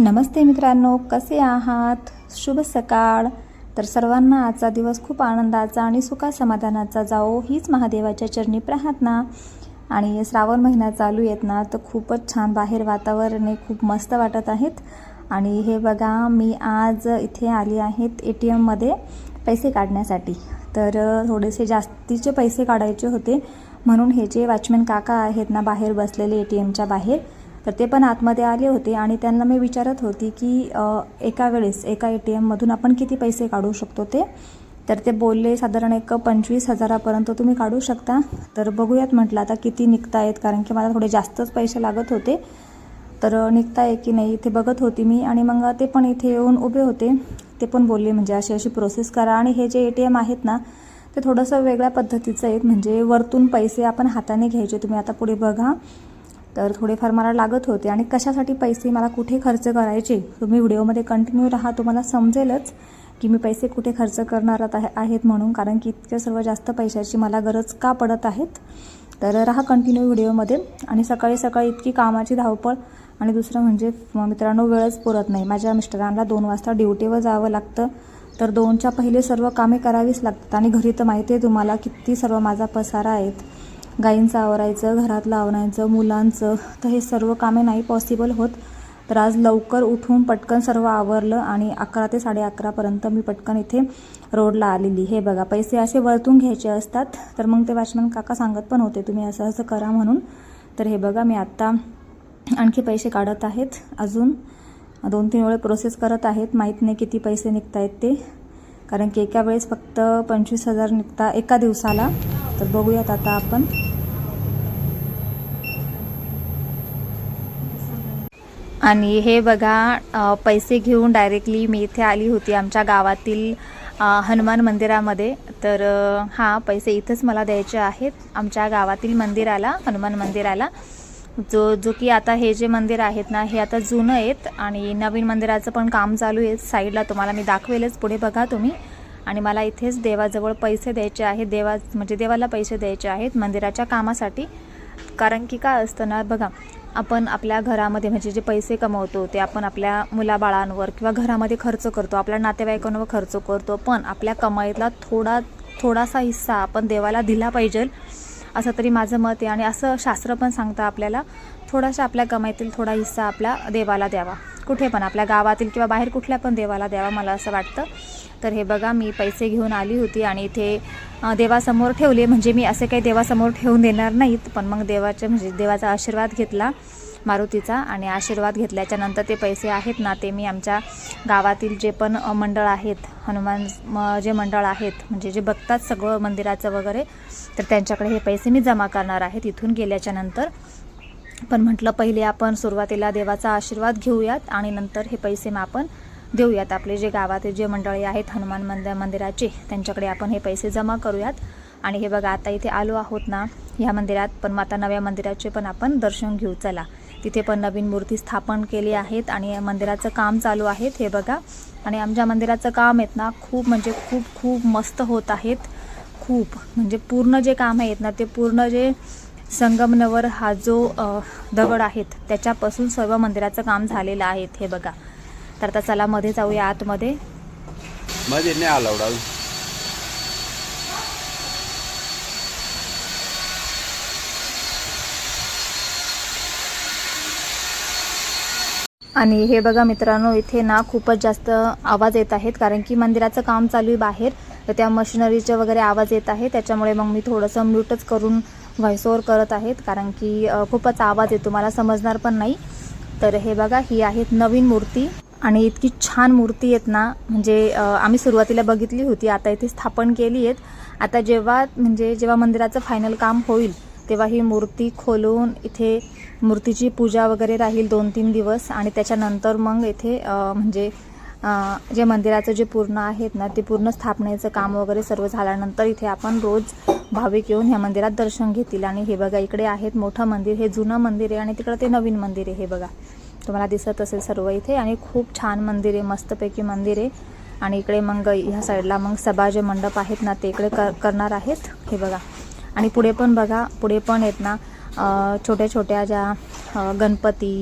नमस्ते मित्रांनो कसे आहात? शुभ सकाळ. तर सर्वांना आजचा दिवस खूप आनंदाचा आणि सुखा समाधानाचा जाओ हीच महादेवाच्या चरणी प्रार्थना. आणि श्रावण महिना चालू येत ना तर खूपच छान बाहेर वातावरण आहे खूप मस्त वाटत आहेत. आणि हे बघा मी आज इथे आली आहेत ए टी एममध्ये पैसे काढण्यासाठी. तर थोडेसे जास्तीचे पैसे काढायचे होते. म्हणून हे जे वॉचमॅन काका आहेत ना बाहेर बसलेले ए टी एमच्या बाहेर तर ते पण आतमध्ये आले होते आणि त्यांना मी विचारत होती की एका वेळेस एका ए टी एममधून आपण किती पैसे काढू शकतो ते? तर ते बोलले साधारण एक पंचवीस हजारापर्यंत तुम्ही काढू शकता. तर बघूयात म्हटलं आता किती निघतायत? कारण की मला थोडे जास्तच पैसे लागत होते. तर निघताय की नाही? इथे बघत होती मी आणि मग ते पण इथे येऊन उभे होते. ते पण बोलले म्हणजे अशी अशी प्रोसेस करा. आणि हे जे ए टी एम आहेत ना ते थोडंसं वेगळ्या पद्धतीचं आहेत. म्हणजे वरतून पैसे आपण हाताने घ्यायचे तुम्ही आता पुढे बघा. तर थोडेफार मला लागत होते. आणि कशासाठी पैसे मला कुठे खर्च करायचे? तुम्ही व्हिडिओमध्ये कंटिन्यू राहा तुम्हाला समजेलच की मी पैसे कुठे खर्च करणार आहे आहेत म्हणून. कारण की इतक्या सर्व जास्त पैशाची मला गरज का पडत आहेत? तर राहा कंटिन्यू व्हिडिओमध्ये. आणि सकाळी सकाळी इतकी कामाची धावपळ. आणि दुसरं म्हणजे मित्रांनो वेळच पुरत नाही. माझ्या मिस्टरांना दोन वाजता ड्युटीवर जावं लागतं. तर दोनच्या पहिले सर्व कामे करावीच लागतात. आणि घरी तर माहिती आहे तुम्हाला किती सर्व माझा पसारा आहेत. गाईंचं आवरायचं घरातलं आवरायचं मुलांचं तर हे सर्व कामे नाही पॉसिबल होत. तर आज लवकर उठून पटकन सर्व आवरलं आणि अकरा ते साडे अकरापर्यंत मी पटकन इथे रोडला आलेली. हे बघा पैसे असे वरतून घ्यायचे असतात. तर मग ते वॉचमॅन काका सांगत पण होते तुम्ही असं असं करा म्हणून. तर हे बघा मी आत्ता आणखी पैसे काढत आहेत. अजून दोन तीन वेळे प्रोसेस करत आहेत. माहीत नाही किती पैसे निघत आहेत ते. कारण की एका वेळेस फक्त पंचवीस हजार निघता एका दिवसाला. तर बघूयात आता आपण. आणि हे बघा पैसे घेऊन डायरेक्टली मी इथे आली होती आमच्या गावातील हनुमान मंदिरामध्ये. तर हां पैसे इथंच मला द्यायचे आहेत आमच्या गावातील मंदिराला हनुमान मंदिराला. जो जो की आता हे जे मंदिर आहेत ना हे आता जुनं आहेत आणि नवीन मंदिराचं पण काम चालू आहे. साईडला तुम्हाला मी दाखवेलच. पुढे बघा तुम्ही. आणि मला इथेच देवाजवळ पैसे द्यायचे आहेत देवा म्हणजे देवाला पैसे द्यायचे आहेत मंदिराच्या कामासाठी. कारण की काय असतं ना बघा आपण आपल्या घरामध्ये म्हणजे जे पैसे कमवतो ते आपण आपल्या मुलाबाळांवर किंवा घरामध्ये खर्च करतो आपल्या नातेवाईकांवर खर्च करतो पण आपल्या कमाईतला थोडा थोडासा हिस्सा आपण देवाला दिला पाहिजे. असं तरी माझं मत आहे आणि असं शास्त्र पण सांगतं आपल्याला थोडासा आपल्या कमाईतील थोडा हिस्सा आपल्या देवाला द्यावा. कुठे पण आपल्या गावातील किंवा बाहेर कुठल्या पण देवाला द्यावा मला असं वाटतं. तर हे बघा मी पैसे घेऊन आली होती आणि इथे देवासमोर ठेवले म्हणजे मी असे काही देवासमोर ठेवून देणार नाहीत पण मग देवाचे म्हणजे देवाचा आशीर्वाद घेतला मारुतीचा आणि आशीर्वाद घेतल्याच्यानंतर ते पैसे आहेत ना ते मी आमच्या गावातील जे पण मंडळ आहेत हनुमान म- जे मंडळ आहेत म्हणजे जे बघतात सगळं मंदिराचं वगैरे तर त्यांच्याकडे हे पैसे मी जमा करणार आहेत इथून गेल्याच्यानंतर पण म्हटलं पहिले आपण सुरुवातीला देवाचा आशीर्वाद घेऊयात आणि नंतर हे पैसे मग आपण देऊयात आपले जे गावातील जे मंडळी आहेत हनुमान मंदिर मंदिराचे त्यांच्याकडे आपण हे पैसे जमा करूयात. आणि हे बघा आता इथे आलो आहोत ना ह्या मंदिरात पण मग आता नव्या मंदिराचे पण आपण दर्शन घेऊ चला. तिथे पण नवीन मूर्ती स्थापन केली आहेत आणि मंदिराचं काम चालू आहेत हे बघा. आणि आमच्या मंदिराचं काम आहेत ना खूप म्हणजे खूप खूप मस्त होत आहेत. खूप म्हणजे पूर्ण जे काम आहेत ना ते पूर्ण जे संगमनवर हा जो दगड आहेत त्याच्यापासून सर्व मंदिराचं काम झालेलं आहेत हे बघा. तर आता चला मध्ये जाऊया आतमध्ये. मध्ये नाही अलाउड आणि हे बघा मित्रांनो इथे ना खूपच जास्त आवाज येत आहेत कारण की मंदिराचं काम चालू आहे बाहेर. तर त्या मशिनरीचे वगैरे आवाज येत आहे त्याच्यामुळे मग मी थोडंसं म्यूटच करून व्हॉइस करत आहेत कारण की खूपच आवाज येतो मला समजणार पण नाही. तर हे बघा ही आहेत नवीन मूर्ती. आणि इतकी छान मूर्ती आहेत ना म्हणजे आम्ही सुरुवातीला बघितली होती आता इथे स्थापन केली आहेत. आता जेव्हा म्हणजे जेव्हा मंदिराचं फायनल काम होईल तेव्हा ही मूर्ती खोलून इथे मूर्तीची पूजा वगैरे राहील दोन तीन दिवस आणि त्याच्यानंतर मग इथे म्हणजे जे मंदिराचं जे पूर्ण आहेत ना ते पूर्ण स्थापनेचं काम वगैरे सर्व झाल्यानंतर इथे आपण रोज भाविक येऊन ह्या मंदिरात दर्शन घेतील. आणि हे बघा इकडे आहेत मोठं मंदिर हे जुनं मंदिर आहे आणि तिकडं ते नवीन मंदिर आहे हे बघा. तुम्हाला दिसत असेल सर्व इथे. आणि खूप छान मंदिर आहे मस्तपैकी मंदिर आहे. आणि इकडे मग ह्या साईडला मग सभा जे मंडप आहेत ना ते इकडे कर करणार आहेत. हे बघा. आणि पुढे पण बघा पुढे पण आहेत ना छोट्या छोट्या ज्या गणपती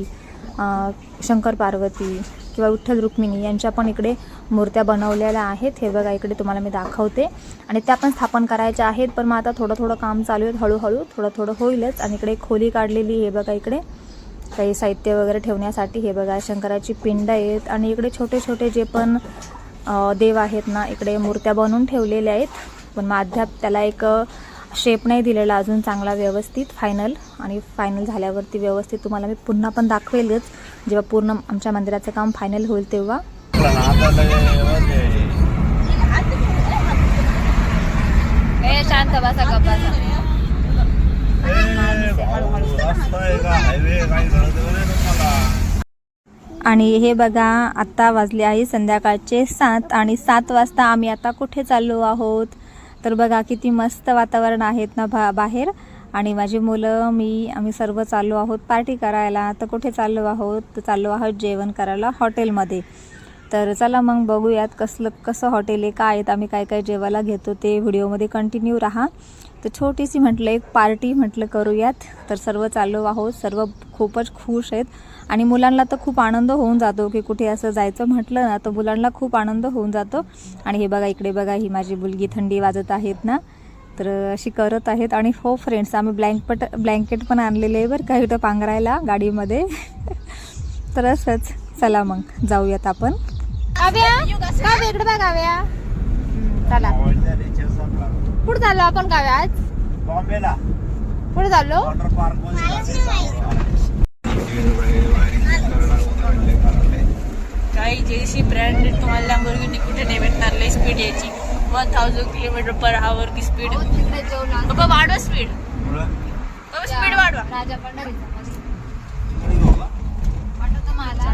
शंकर पार्वती किंवा विठ्ठल रुक्मिणी यांच्या पण इकडे मूर्त्या बनवलेल्या आहेत. हे बघा इकडे तुम्हाला मी दाखवते. आणि त्या पण स्थापन करायच्या आहेत पण मग आता थोडं थोडं काम चालू आहे हळूहळू थोडं थोडं होईलच. आणि इकडे खोली काढलेली हे बघा इकडे. काही साहित्य वगैरे ठेवण्यासाठी हे बघा शंकराची पिंड आहेत आणि इकडे छोटे छोटे जे पण देव आहेत ना इकडे मूर्त्या बनवून ठेवलेल्या आहेत. पण मग अद्याप त्याला एक शेप नाही दिलेला अजून चांगला व्यवस्थित फायनल आणि फायनल झाल्यावरती व्यवस्थित तुम्हाला मी पुन्हा पण दाखवेलच. जेव्हा पूर्ण आमच्या मंदिराचं काम फायनल होईल तेव्हा. शांत बसा. आणि हे बघा आत्ता वाजले आहे संध्याकाळचे सात आणि सात वाजता आम्ही आता कुठे चाललो आहोत? तर बघा किती मस्त वातावरण आहेत ना भा बाहेर. आणि माझी मुलं मी आम्ही सर्व चाललो आहोत पार्टी करायला. तर कुठे चाललो आहोत? तर चाललो आहोत जेवण करायला हॉटेलमध्ये. तर चला मग बघूयात कसलं कसं हॉटेल आहे काय आहेत आम्ही काय काय जेवायला घेतो ते व्हिडिओमध्ये कंटिन्यू राहा. तर छोटीशी म्हटलं एक पार्टी म्हटलं करूयात. तर सर्व चाललो आहोत. सर्व खूपच खुश आहेत. आणि मुलांना तर खूप आनंद होऊन जातो की कुठे असं जायचं म्हटलं ना तर मुलांना खूप आनंद होऊन जातो. आणि हे बघा इकडे बघा ही माझी मुलगी थंडी वाजत आहेत ना. तर अशी करत आहेत. आणि हो फ्रेंड्स आम्ही ब्लँकपट ब्लँकेट पण आणलेले आहे बरं का इथं पांघरायला गाडीमध्ये. तर असंच. चला मग जाऊयात आपण. चला. कुठं चाललो आपण काव्या आज? बॉम्बेला. कुठं चाललो? वॉटर पार्क काही जेसी ब्रँडेड तुम्हाला लॅम्बोर्गिनी कुठे नाही भेटणार. लई स्पीड यायची. One thousand kilometre per hour की स्पीड बाबा वाढवा स्पीड बाबा स्पीड वाढवा. राजा पंढरीचा वाटत मला.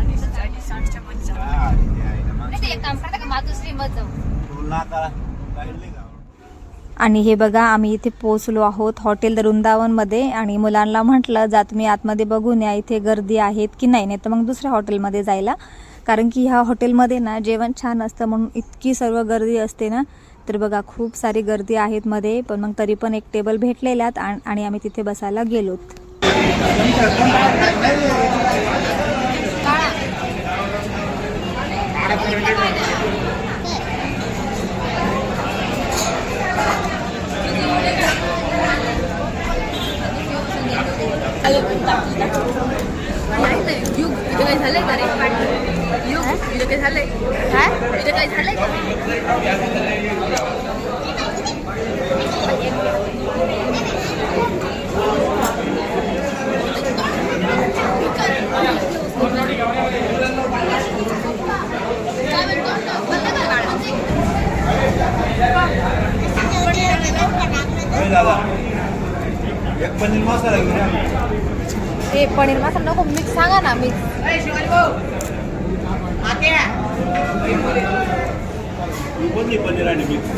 आणि हे बघा आम्ही इथे पोहोचलो आहोत हॉटेल वृंदावनमध्ये आणि मुलांना म्हटलं जा तुम्ही आतमध्ये बघून या इथे गर्दी आहेत की नाही? नाही तर मग दुसऱ्या हॉटेलमध्ये जायला. कारण की ह्या हॉटेलमध्ये ना जेवण छान असतं म्हणून इतकी सर्व गर्दी असते ना तर बघा खूप सारी गर्दी आहेत मध्ये पण मग तरी पण एक टेबल भेटलेल्यात आणि आम्ही तिथे बसायला गेलोत युग इथे काही झालंय का रे युग इथे काही झालंय काय इथे काही झालंय का दादा एक पनीर मसाला घेऊन हे पनीर मसाला नको मिक्स सांगा ना मिक्स पनीर आणि मिक्स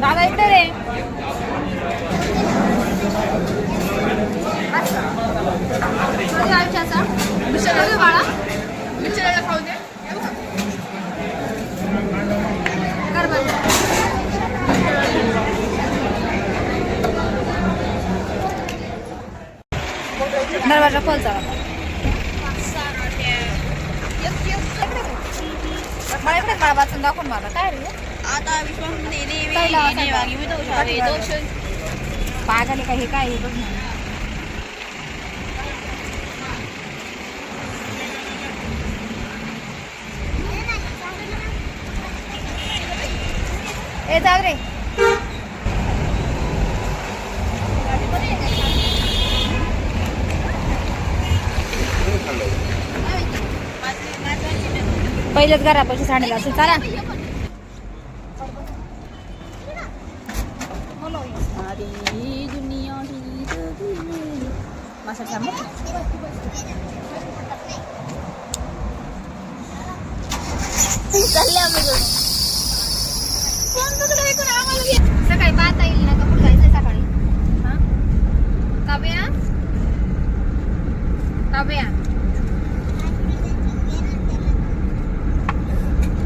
दादा इकडे रे. बाळा मिक्सर खाऊ दे कर बंद दरवाजा खोल जरा मला इकडे मला वाचून दाखवून मला काय रे? आता विश्वास नेने काय लावा नेने वागी मी दोष आहे दोष पागल काय हे काय आहे? बघ ना. ए जाग रे. पहिलेच घरापाशी सांडेल असेल चला. ही चालले आम्ही दोघं. सकाळी पाहता येईल ना कपूर जायचंय सकाळी हा काव्या काव्या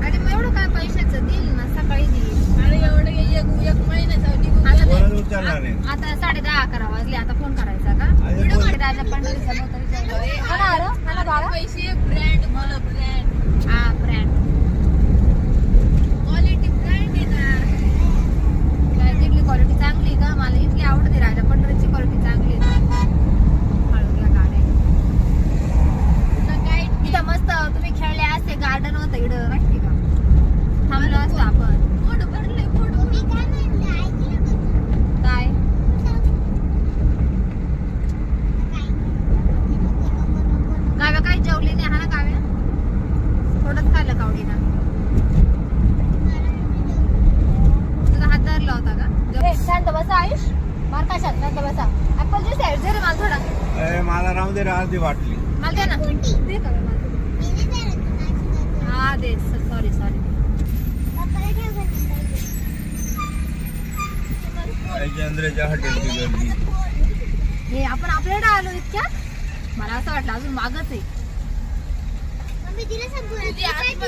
अरे मग एवढं काय पैशाचं देईल ना सकाळी देईल अरे एवढं एक एक महिन्याचा निघून आता ते- उचलणार नाही आता राजा पंढरीचा नव्हता हा ना बाळा. पैसे ब्रँड मला ब्रँड हा ब्रँड क्वालिटी ब्रँड ना. काय तिथली क्वालिटी चांगली का? मला इथली आवडते राजा पंढरीची क्वालिटी चांगली इथं मस्त तुम्ही खेळले असते गार्डन होतं इकडं. माहिती का? थांबलो असतो आपण. पोट भरले पोट काय काव्या काही जेवली नाही हा ना काव्या थोडंच खाल्लं कावडीनं तुझा हात धरला होता का ए, शांत बसा आयुष मार का शांत शांत बसा ऍपल ज्यूस आहे दे रे मला थोडा ए, मला राहू दे रे अर्धी वाटली मला दे का हा दे सॉरी सॉरी चंद्राच्या हॉटेलची गर्दी हे आपण आपल्याकडे आलो इतक्यात मला असं वाटलं अजून मागच आहे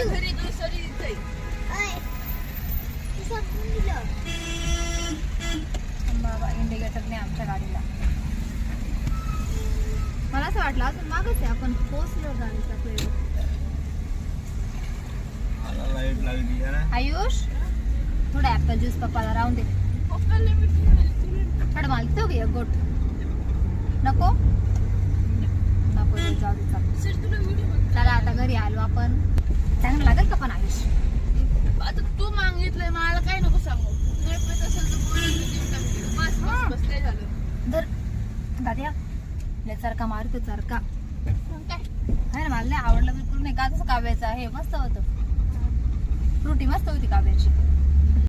घरी दुसरी इथे इंडिकेटर नाही आमच्या गाडीला मला असं वाटलं अजून मागच आहे. आपण पोहोचलो आहे ना. आयुष? थोडा ऍपल ज्यूस पप्पाला राहून दे. थोडं मला देऊ घे गोट. नको? नको जाऊ दे चल. आता घरी आलो आपण. चांगलं लागेल का पण आयुष? आता तू मागितलंय मला काय नको सांगू. असेल तर. बस बस बस लय झालं? दाद्या. लय चरका मारतो आहे ना मला नाही आवडलं बिलकुल नाही का तसं काव्याचं आहे. मस्त होतं. फ्रुटी मस्त होती काव्याची.